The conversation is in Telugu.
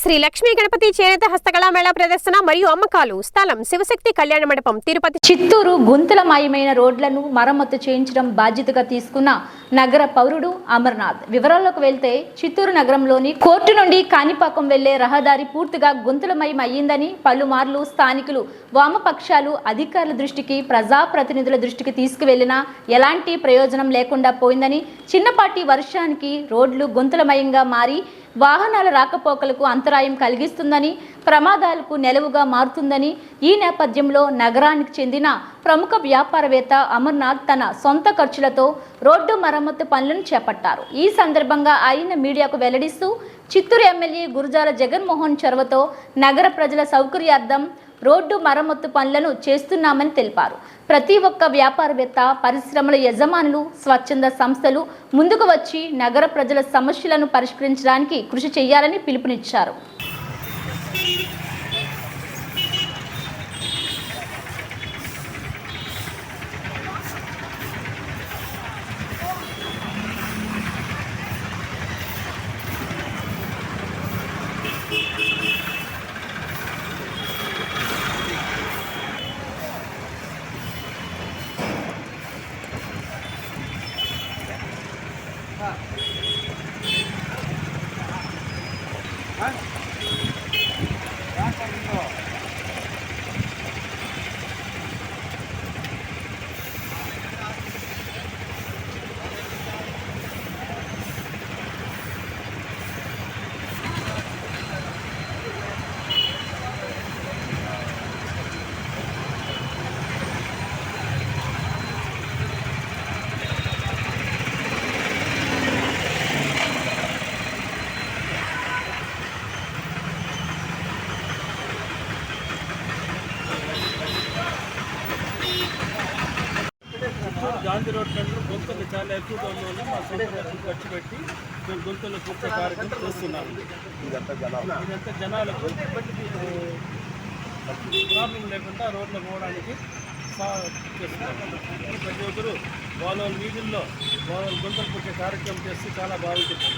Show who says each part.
Speaker 1: శ్రీ లక్ష్మీ గణపతి చేనేత హస్తకళా మేళా ప్రదర్శన మరియు అమ్మకాలు. స్థలం శివశక్తి కళ్యాణ మండపం. తిరుపతి
Speaker 2: చిత్తూరు గుంతలమయమైన రోడ్లను మరమ్మతు చేయించడం బాధ్యతగా తీసుకున్న నగర పౌరుడు అమర్నాథ్. వివరాల్లోకి వెళ్తే చిత్తూరు నగరంలోని కోర్టు నుండి కాణిపాకం వెళ్ళే రహదారి పూర్తిగా గుంతలమయం అయ్యిందని పలుమార్లు స్థానికులు వామపక్షాలు అధికారుల దృష్టికి ప్రజాప్రతినిధుల దృష్టికి తీసుకువెళ్ళినా ఎలాంటి ప్రయోజనం లేకుండా పోయిందని చిన్నపాటి వర్షానికి రోడ్లు గుంతలమయంగా మారి వాహనాల రాకపోకలకు అంతరాయం కలిగిస్తుందని ప్రమాదాలకు నెలవుగా మారుతుందని ఈ నేపథ్యంలో నగరానికి చెందిన ప్రముఖ వ్యాపారవేత్త అమర్నాథ్ తన సొంత ఖర్చులతో రోడ్డు మరమ్మతు పనులను చేపట్టారు. ఈ సందర్భంగా ఆయన మీడియాకు వెల్లడిస్తూ చిత్తూరు ఎమ్మెల్యే గురుజాల జగన్మోహన్ చొరవతో నగర ప్రజల సౌకర్యార్థం రోడ్డు మరమ్మతు పనులను చేస్తున్నామని తెలిపారు. ప్రతి ఒక్క వ్యాపారవేత్త పరిశ్రమల యజమానులు స్వచ్ఛంద సంస్థలు ముందుకు వచ్చి నగర ప్రజల సమస్యలను పరిష్కరించడానికి కృషి చేయాలని పిలుపునిచ్చారు.
Speaker 3: చిత్తూరు గాంధీ రోడ్ కంటే గుంతలు చాలా ఎక్కువగా ఉన్నవల్ల మా సొంత ఖర్చు పెట్టి మేము గుంతలు పూర్తి కార్యక్రమం చేస్తున్నాము. ఇదంతా జనాలకు ప్రాబ్లం లేకుండా రోడ్లు పోవడానికి ప్రతి ఒక్కరు వాళ్ళ వాళ్ళ వీధుల్లో వాళ్ళ వాళ్ళ గుంతలు పుట్టే కార్యక్రమం చేస్తే చాలా బాగుంటుంది.